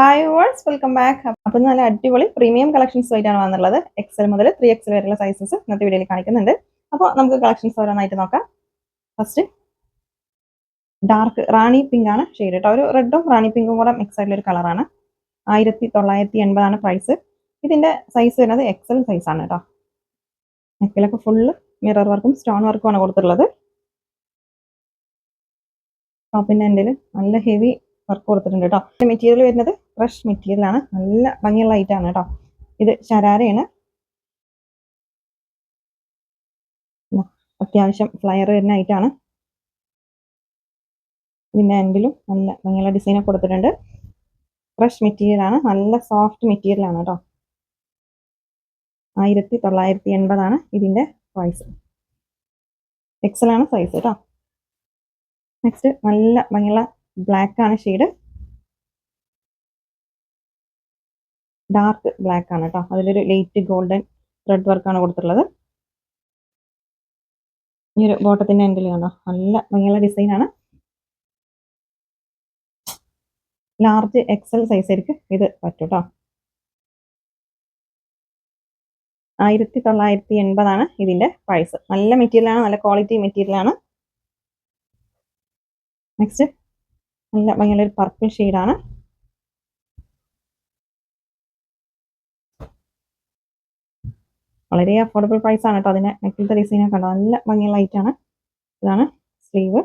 Hi worlds welcome back അപ്പം നല്ല അടിപൊളി പ്രീമിയം കളക്ഷൻസ് ആയിട്ടാണ് വന്നുള്ളത് എക്സൽ മുതൽ ത്രീ എക്സൽ വരെയുള്ള സൈസസ് ഇന്നത്തെ വീഡിയോയിൽ കാണിക്കുന്നുണ്ട്. അപ്പോൾ നമുക്ക് കളക്ഷൻസ് ഓരോന്നായിട്ട് നോക്കാം. ഫസ്റ്റ് ഡാർക്ക് റാണി പിങ്ക് ആണ് ഷെയ്ഡ് കേട്ടോ ഒരു റെഡും റാണി പിങ്കും കൂടെ മിക്സ് ആയിട്ടുള്ള ഒരു കളറാണ് ആയിരത്തി തൊള്ളായിരത്തി എൺപതാണ് പ്രൈസ് ഇതിന്റെ സൈസ് വരുന്നത് എക്സൽ സൈസ് ആണ് കേട്ടോ നെക്കിലൊക്കെ ഫുള്ള് മിറർ വർക്കും സ്റ്റോൺ വർക്കും ആണ് കൊടുത്തിട്ടുള്ളത്. ടോപ്പിന്റെ എന്റെ നല്ല ഹെവി വർക്ക് കൊടുത്തിട്ടുണ്ട് കേട്ടോ മെറ്റീരിയൽ വരുന്നത് ഫ്രഷ് മെറ്റീരിയൽ ആണ് നല്ല ഭംഗിയുള്ള ആണ് കേട്ടോ ഇത് ശരാരയാണ്. അത്യാവശ്യം ഫ്ലയർ വരുന്ന ഐറ്റാണ് ഇതിന്റെ എന്തെങ്കിലും നല്ല ഭംഗിയുള്ള ഡിസൈനൊക്കെ കൊടുത്തിട്ടുണ്ട്. ഫ്രഷ് മെറ്റീരിയൽ ആണ്. നല്ല സോഫ്റ്റ് മെറ്റീരിയൽ ആണ് കേട്ടോ ആയിരത്തി തൊള്ളായിരത്തി എൺപതാണ് ഇതിന്റെ പ്രൈസ് എക്സലാണ് സൈസ് കേട്ടോ നെക്സ്റ്റ് നല്ല ഭംഗിയുള്ള ബ്ലാക്ക് ആണ് ഷെയ്ഡ് ഡാർക്ക് ബ്ലാക്ക് ആണ് കേട്ടോ അതിലൊരു ലൈറ്റ് ഗോൾഡൻ ത്രെഡ് വർക്കാണ് കൊടുത്തിട്ടുള്ളത്. ഈ ഒരു ബോട്ടത്തിന്റെ എൻഡിൽ കണ്ടോ? നല്ല ഭംഗിയുള്ള ഡിസൈൻ ആണ്. ലാർജ് എക്സൽ സൈസ് ആയിരിക്കും ഇത് പറ്റും കേട്ടോ ആയിരത്തി തൊള്ളായിരത്തി എൺപതാണ് ഇതിന്റെ പ്രൈസ് നല്ല മെറ്റീരിയലാണ് നല്ല ക്വാളിറ്റി മെറ്റീരിയലാണ് നെക്സ്റ്റ് നല്ല ഭംഗിയുള്ള ഒരു പർപ്പിൾ ഷെയ്ഡാണ് വളരെ അഫോർഡബിൾ പ്രൈസ് ആണ് കേട്ടോ അതിന്റെ നെക്കിലത്തെ ഡിസൈൻ കണ്ടോ? നല്ല ഭംഗിയുള്ള ആണ്. ഇതാണ് സ്ലീവ്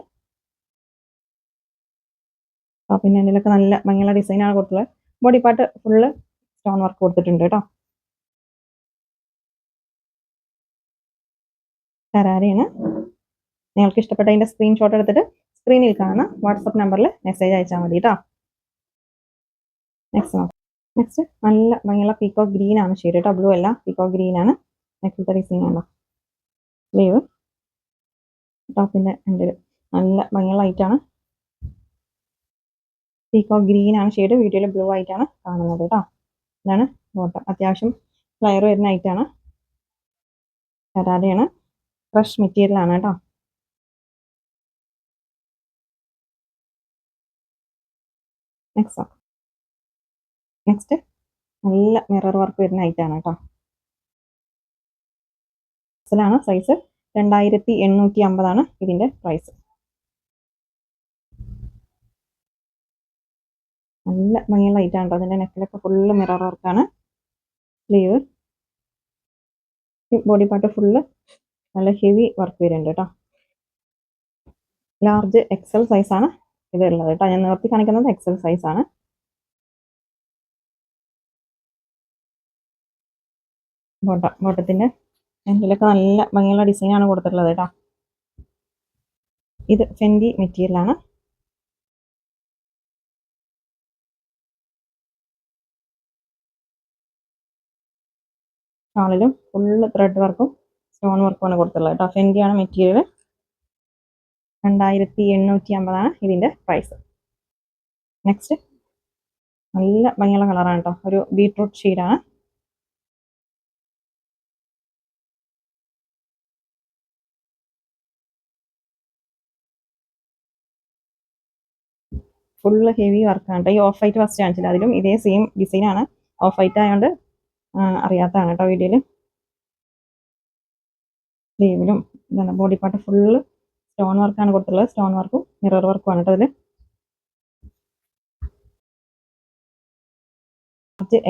പിന്നെ അതിലൊക്കെ നല്ല ഭംഗിയുള്ള ഡിസൈനാണ് കൊടുത്തുള്ളത്. Body part full stone work കൊടുത്തിട്ടുണ്ട് കേട്ടോ കരാരയാണ് നിങ്ങൾക്ക് ഇഷ്ടപ്പെട്ട അതിന്റെ സ്ക്രീൻഷോട്ട് എടുത്തിട്ട് സ്ക്രീനിൽ കാണുന്ന വാട്സപ്പ് നമ്പറിൽ മെസ്സേജ് അയച്ചാൽ മതി കേട്ടോ നെക്സ്റ്റ് നോക്കാം. നെക്സ്റ്റ് നല്ല ഭംഗിയുള്ള പീക്കോ ഗ്രീൻ ആണ് ഷെയ്ഡ് കേട്ടോ ബ്ലൂ അല്ല പീക്കോ ഗ്രീൻ ആണ്. നെക്സ്റ്റ് ഡിസൈൻ ആണോ സ്ലീവ് ടോപ്പിന്റെ എന്റെ നല്ല ഭംഗിയുള്ള ആണ്. പീക്കോ ഗ്രീൻ ആണ് ഷെയ്ഡ് വീഡിയോയിൽ ബ്ലൂ ആയിട്ടാണ് കാണുന്നത് കേട്ടോ ഇതാണ് ബോട്ടം അത്യാവശ്യം ഫ്ലയർ വരുന്ന ഐറ്റാണ് കരാരയാണ് ഫ്രഷ് മെറ്റീരിയലാണ് കേട്ടോ നെക്സ്റ്റ് നെക്സ്റ്റ് നല്ല മിറർ വർക്ക് വരുന്ന ആണ് കേട്ടോ ാണ് സൈസ് രണ്ടായിരത്തി എണ്ണൂറ്റി അമ്പതാണ് ഇതിന്റെ പ്രൈസ് നല്ല ഭംഗിയുള്ള ഐറ്റാണ് കേട്ടോ അതിന്റെ നെക്കിലൊക്കെ ഫുള്ള് മിറർ വർക്കാണ് സ്ലീവ് ബോഡി പാർട്ട് ഫുള്ള് നല്ല ഹെവി വർക്ക് വരുന്നുണ്ട് കേട്ടോ ലാർജ് എക്സൽ സൈസാണ് ഇതുള്ളത് കേട്ടോ. ഞാൻ നിർത്തി കാണിക്കുന്നത് എക്സസൈസ് ആണ്. ബോട്ടം ബോട്ടത്തിന്റെ ഇതിലൊക്കെ നല്ല ഭംഗിയുള്ള ഡിസൈനാണ് കൊടുത്തിട്ടുള്ളത് കേട്ടോ. ഇത് ഫെൻഡി മെറ്റീരിയൽ ആണ്. ഷാളിലും ഫുള്ള് ത്രെഡ് വർക്കും സ്റ്റോൺ വർക്കുമാണ് കൊടുത്തിട്ടുള്ളത് കേട്ടോ. ഫെൻഡിയാണ് മെറ്റീരിയൽ രണ്ടായിരത്തി എണ്ണൂറ്റി അമ്പതാണ് ഇതിന്റെ പ്രൈസ് നെക്സ്റ്റ് നല്ല ഭംഗിയുള്ള കളറാണ് കേട്ടോ. ഒരു ബീട്രൂട്ട് ഷെയ്ഡാണ് ഫുള്ള് ഹെവി വർക്കാണ് കേട്ടോ. ഈ ഓഫ് വൈറ്റ് ഫസ്റ്റ് കാണിച്ചില്ല. അതിലും ഇതേ സെയിം ഡിസൈനാണ് ഓഫ് വൈറ്റ് ആയതുകൊണ്ട് അറിയാത്തതാണ് കേട്ടോ വീഡിയോയിൽ സ്ലീവിലും ഇതാണ് ബോഡി പാർട്ട് ഫുള്ള് സ്റ്റോൺ വർക്കാണ് കൊടുത്തിട്ടുള്ളത്. സ്റ്റോൺ വർക്കും മിറർ വർക്കും ആണ് കേട്ടോ അതിൽ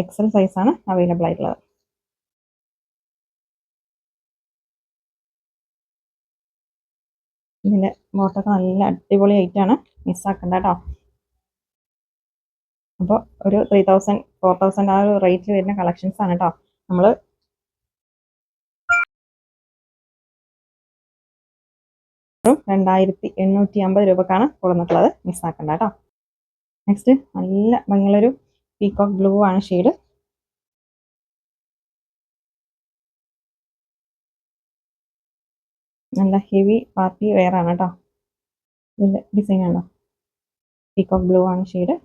എക്സൽ സൈസ് ആണ് അവൈലബിൾ ആയിട്ടുള്ളത്. ഇതിന്റെ ബോട്ടൊക്കെ നല്ല അടിപൊളി ആയിട്ടാണ് മിസ്സാക്കണ്ട കേട്ടോ. അപ്പോൾ ഒരു ത്രീ തൗസൻഡ് ഫോർ തൗസൻഡ് ആ ഒരു റേറ്റിൽ വരുന്ന കളക്ഷൻസ് ആണ് കേട്ടോ. നമ്മൾ രണ്ടായിരത്തി എണ്ണൂറ്റി അമ്പത് രൂപക്കാണ് കൊടുത്തിട്ടുള്ളത് മിസ്സാക്കണ്ട കേട്ടോ. നെക്സ്റ്റ് നല്ല ഭംഗിയുള്ളൊരു പീകോക്ക് ബ്ലൂ ആണ് ഷെയ്ഡ് നല്ല ഹെവി പാർട്ടി വെയർ ആണ് കേട്ടോ. ഇതിന്റെ ഡിസൈൻ ആണോ പീകോക്ക് ബ്ലൂ ആണ് ഷെയ്ഡ്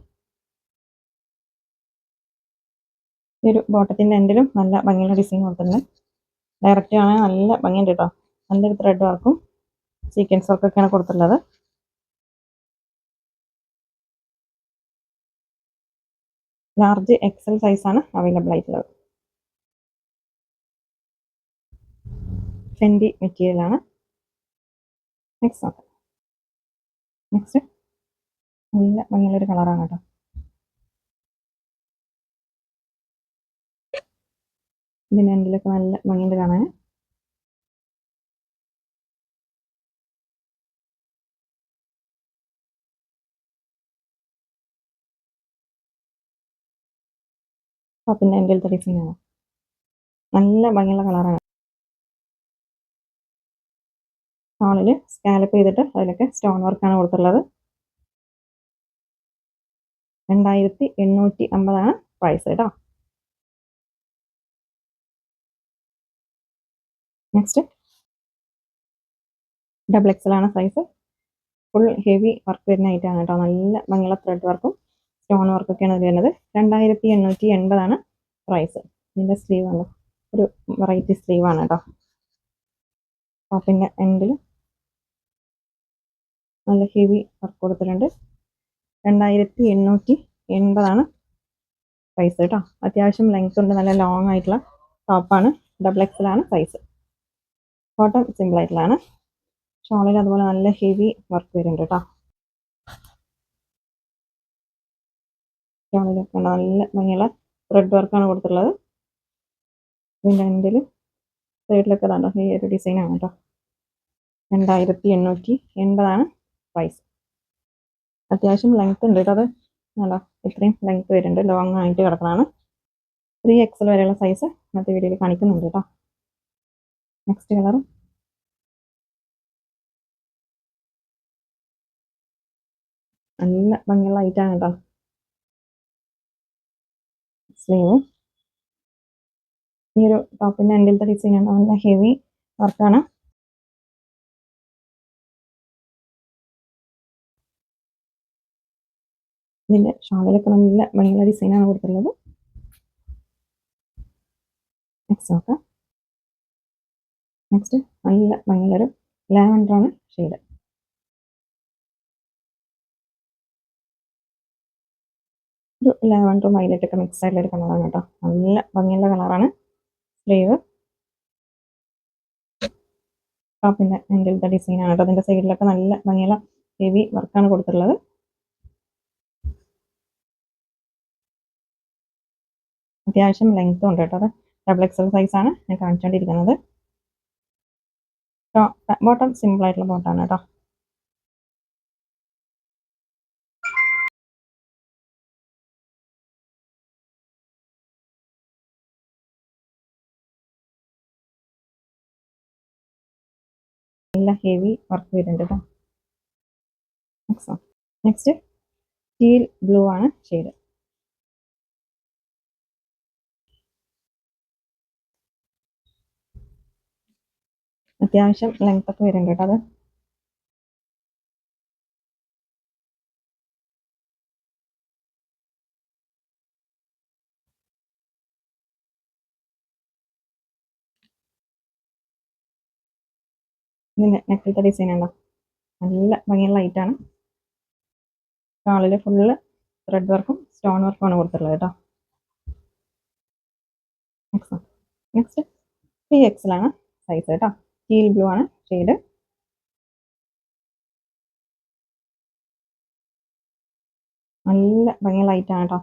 ഈ ഒരു ബോട്ടത്തിന്റെ എൻഡിലും നല്ല ഭംഗിയുള്ള ഡിസൈൻ കൊടുത്തിട്ടുണ്ട്. ഡയറക്റ്റ് ആണെങ്കിൽ നല്ല ഭംഗിയുണ്ട് കേട്ടോ. നല്ലൊരു ത്രെഡ് വർക്കും സീക്വൻസ് വർക്കൊക്കെയാണ് കൊടുത്തിട്ടുള്ളത്. ലാർജ് എക്സൽ സൈസാണ് അവൈലബിൾ ആയിട്ടുള്ളത്. ഫെൻഡി മെറ്റീരിയലാണ് നെക്സ്റ്റ് നോക്കാം. നെക്സ്റ്റ് നല്ല ഭംഗിയുള്ളൊരു കളറാണ് കേട്ടോ. ഇതിന്റെ എൻഡിലൊക്കെ നല്ല ഭംഗിയുണ്ട് കാണാൻ. ടോപ്പിന്റെ എൻഡിലത്തെ ഡിസൈനാണ് നല്ല ഭംഗിയുള്ള കളറാണ് ഷോളിൽ സ്കാലപ്പ് ചെയ്തിട്ട് അതിലൊക്കെ സ്റ്റോൺ വർക്കാണ് കൊടുത്തിട്ടുള്ളത്. രണ്ടായിരത്തി എണ്ണൂറ്റി അമ്പതാണ് പ്രൈസ് കേട്ടോ നെക്സ്റ്റ് ഡബിൾ എക്സൽ ആണ് സൈസ് ഫുൾ ഹെവി വർക്ക് വരുന്ന ഐറ്റമാണ് കേട്ടോ നല്ല ഭംഗിയുള്ള ത്രെഡ് വർക്കും സ്റ്റോൺ വർക്കൊക്കെയാണ് അതിൽ വരുന്നത്. രണ്ടായിരത്തി എണ്ണൂറ്റി എൺപതാണ് പ്രൈസ്. ഇതിന്റെ സ്ലീവ് ആണ് ഒരു വെറൈറ്റി സ്ലീവ് ആണ് കേട്ടോ. ടോപ്പിന്റെ എൻഡിൽ നല്ല ഹെവി വർക്ക് കൊടുത്തിട്ടുണ്ട്. രണ്ടായിരത്തി എണ്ണൂറ്റി എൺപതാണ് സൈസ് കേട്ടോ. അത്യാവശ്യം ലെങ്ത് ഉണ്ട്. നല്ല ലോങ് ആയിട്ടുള്ള ടോപ്പാണ് ഡബിൾ എക്സലാണ് സൈസ് സിമ്പിൾ ആയിട്ടുള്ളതാണ്. ഷോളിൽ അതുപോലെ നല്ല ഹെവി വർക്ക് വരുന്നുണ്ട് കേട്ടോ. ഷോളിലൊക്കെ നല്ല ഭംഗിയുള്ള ത്രെഡ് വർക്കാണ് കൊടുത്തിട്ടുള്ളത്. ഇതിന്റെ എൻഡിൽ സൈഡിലൊക്കെ ഈ ഒരു ഡിസൈനാണ് കേട്ടോ. രണ്ടായിരത്തി എണ്ണൂറ്റി എൺപതാണ് പ്രൈസ് അത്യാവശ്യം ലെങ്ത് ഉണ്ട് കേട്ടോ അത്. അല്ല ഇത്രയും ലെങ്ത് വരുന്നുണ്ട്. ലോങ് ആയിട്ട് കിടക്കുന്നതാണ്. ത്രീ എക്സൽ വരെയുള്ള സൈസ് ഇന്നത്തെ വീഡിയോയിൽ കാണിക്കുന്നുണ്ട് കേട്ടോ. നെക്സ്റ്റ് കളർ നല്ല ഭംഗിയുള്ള ഐറ്റാണ് കേട്ടോ. സ്ലീവ്. ഈ ഒരു ടോപ്പിന്റെ എൻഡിലത്തെ ആണ് നല്ല ഹെവി വർക്കാണ് ഇതിന്റെ ഷാളിലൊക്കെ നല്ല ഭംഗിയുള്ള ആണ് കൊടുത്തിട്ടുള്ളത്. നെക്സ്റ്റ് നോക്കാം. നെക്സ്റ്റ് നല്ല ഭംഗിയുള്ളൊരു ലാവൻഡറാണ് ഷെയ്ഡ് ഒരു വൈലറ്റ് ഒക്കെ മിക്സ് ആയിട്ടുള്ള ഒരു കളറാണ് കേട്ടോ. നല്ല ഭംഗിയുള്ള കളറാണ് സ്ലീവ് ടോപ്പിന്റെ ഡിസൈൻ ഡിസൈനാണ് കേട്ടോ. അതിന്റെ സൈഡിലൊക്കെ നല്ല ഭംഗിയുള്ള ഹെവി വർക്കാണ് കൊടുത്തിട്ടുള്ളത്. അത്യാവശ്യം ലെങ്ത്തും ഉണ്ട് കേട്ടോ അത്. ഡബിൾ എക്സൽ ആണ് ഞാൻ കാണിച്ചുകൊണ്ടിരിക്കുന്നത് ബോട്ടം സിമ്പിൾ ആയിട്ടുള്ള ബോട്ടാണ് കേട്ടോ. നല്ല ഹെവി വർക്ക് വരുന്നുണ്ട് നെക്സ്റ്റ് സ്റ്റീൽ ബ്ലൂ ആണ് ഷെയ്ഡ് അത്യാവശ്യം ലെങ്ത് ഒക്കെ വരുന്നുണ്ട് കേട്ടോ അത്. ഇതിന്റെ നെക്കിലത്തെ ഡിസൈൻ ഉണ്ടോ നല്ല ഭംഗിയുള്ള ലൈറ്റാണ് ഷാളിൽ ഫുള്ള് ത്രെഡ് വർക്കും സ്റ്റോൺ വർക്കും ആണ് കൊടുത്തിട്ടുള്ളത് കേട്ടോ. നെക്സ്റ്റ് നെക്സ്റ്റ് ത്രീ ആണ് സൈസ് കേട്ടോ. ടീൽ ബ്ലൂ ആണ് ഷെയ്ഡ് നല്ല ഭംഗിയുള്ള ലൈറ്റാണ് കേട്ടോ.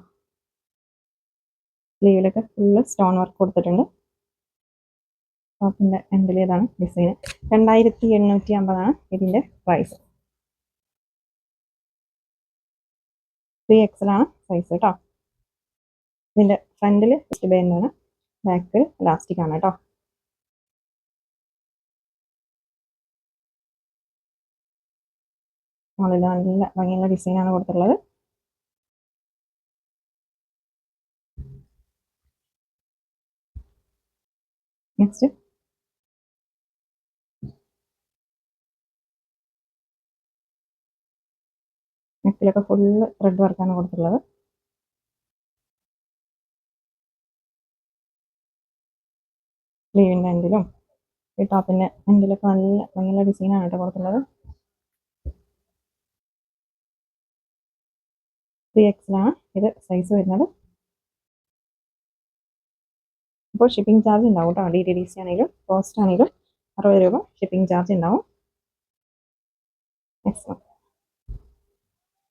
സ്ലീവിലൊക്കെ ഫുള്ള് സ്റ്റോൺ വർക്ക് കൊടുത്തിട്ടുണ്ട്. ടോപ്പിന്റെ എൻഡിൽ ഇതാണ് ഡിസൈൻ രണ്ടായിരത്തി എണ്ണൂറ്റി അമ്പതാണ് ഇതിന്റെ പ്രൈസ് ത്രീ എക്സലാണ് സൈസ് കേട്ടോ ഇതിന്റെ ഫ്രണ്ടിൽ ഫസ്റ്റ് ബാൻഡാണ് ബാക്ക് ഇലാസ്റ്റിക് ആണ് കേട്ടോ മുകളിൽ നല്ല ഭംഗിയുള്ള ഡിസൈനാണ് കൊടുത്തിട്ടുള്ളത്. നെക്സ്റ്റ് നെക്കിലൊക്കെ ഫുള്ള് ത്രെഡ് വർക്കാണ് കൊടുത്തിട്ടുള്ളത്. സ്ലീവിന്റെ എൻഡിലും ഈ ടോപ്പിന്റെ എൻഡിലൊക്കെ നല്ല നല്ല ഡിസൈനാണ് കേട്ടോ കൊടുത്തിട്ടുള്ളത്. ത്രീ എക്സിലാണ് ഇത് സൈസ് വരുന്നത്. അപ്പോൾ ഷിപ്പിംഗ് ചാർജ് ഉണ്ടാവും കേട്ടോ ഡി ടി ഡി സി ആണെങ്കിലും പോസ്റ്റ് ആണെങ്കിലും അറുപത് രൂപ ഷിപ്പിംഗ് ചാർജ് ഉണ്ടാവും. നെക്സ്റ്റ്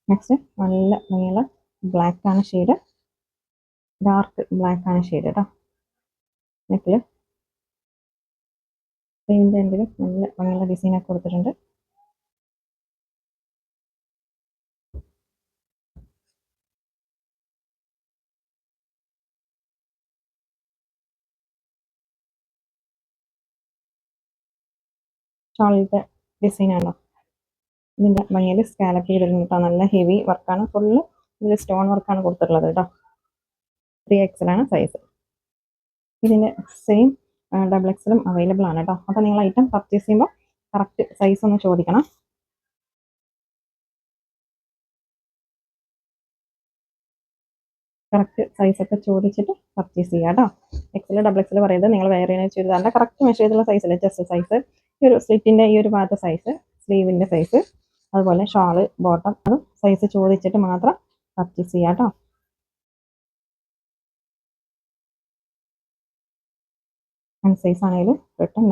നെക്സ്റ്റ് നല്ല നീള ബ്ലാക്ക് ആണ് ഷെയ്ഡ് ഡാർക്ക് ബ്ലാക്ക് ആണ് ഷെയ്ഡ് കേട്ടോ നെക്കിൽ പെയിന്റ് എന്തെങ്കിലും നല്ല ഭംഗിയുള്ള ഡിസൈനൊക്കെ കൊടുത്തിട്ടുണ്ട്. ഷാളിന്റെ ഡിസൈൻ ആണോ? ഇതിന്റെ ഭംഗിയിൽ സ്കാലപ്പ് ചെയ്തിട്ടുണ്ട് നല്ല ഹെവി വർക്കാണ് ഫുള്ള് ഇതിൽ സ്റ്റോൺ വർക്കാണ് കൊടുത്തിട്ടുള്ളത് കേട്ടോ ത്രീ എക്സലാണ് സൈസ് ഇതിന്റെ സെയിം ഡബിൾ എക്സലും അവൈലബിൾ ആണ് കേട്ടോ അപ്പോൾ നിങ്ങൾ ഐറ്റം പർച്ചേസ് ചെയ്യുമ്പോൾ കറക്റ്റ് സൈസ് ഒന്ന് ചോദിക്കണം. കറക്റ്റ് സൈസൊക്കെ ചോദിച്ചിട്ട് പർച്ചേസ് ചെയ്യുക കേട്ടോ എക്സൽ ഡബിൾ എക്സൽ പറയുന്നത് നിങ്ങൾ വേറെ ചുരിദാറിന്റെ കറക്റ്റ് മെഷർ ചെയ്തുള്ള സൈസല്ലേ ജസ്റ്റ് സൈസ് ഈ ഒരു സ്ലിറ്റിന്റെ ഈ ഒരു ഭാഗത്തെ സൈസ് സ്ലീവിന്റെ സൈസ് അതുപോലെ ഷാൾ ബോട്ടം അതും സൈസ് ചോദിച്ചിട്ട് മാത്രം പർച്ചേസ് ചെയ്യാം കേട്ടോ സൈസ് ആണെങ്കിലും റിട്ടേൺ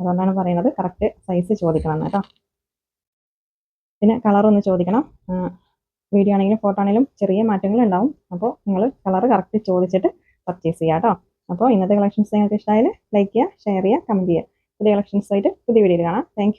അതുകൊണ്ടാണ് പറയുന്നത് കറക്റ്റ് സൈസ് ചോദിക്കണം കേട്ടോ പിന്നെ കളർ ഒന്ന് ചോദിക്കണം. വീഡിയോ ആണെങ്കിലും ഫോട്ടോ ആണെങ്കിലും ചെറിയ മാറ്റങ്ങൾ ഉണ്ടാവും. അപ്പോൾ നിങ്ങൾ കളർ കറക്റ്റ് ചോദിച്ചിട്ട് പർച്ചേസ് ചെയ്യുക കേട്ടോ അപ്പോൾ ഇന്നത്തെ കളക്ഷൻസ് നിങ്ങൾക്ക് ഇഷ്ടമായാൽ ലൈക്ക് ചെയ്യുക ഷെയർ ചെയ്യുക കമന്റ് ചെയ്യുക. പുതിയ കളക്ഷൻസ് ആയിട്ട് പുതിയ വീഡിയോയിൽ കാണാം. താങ്ക്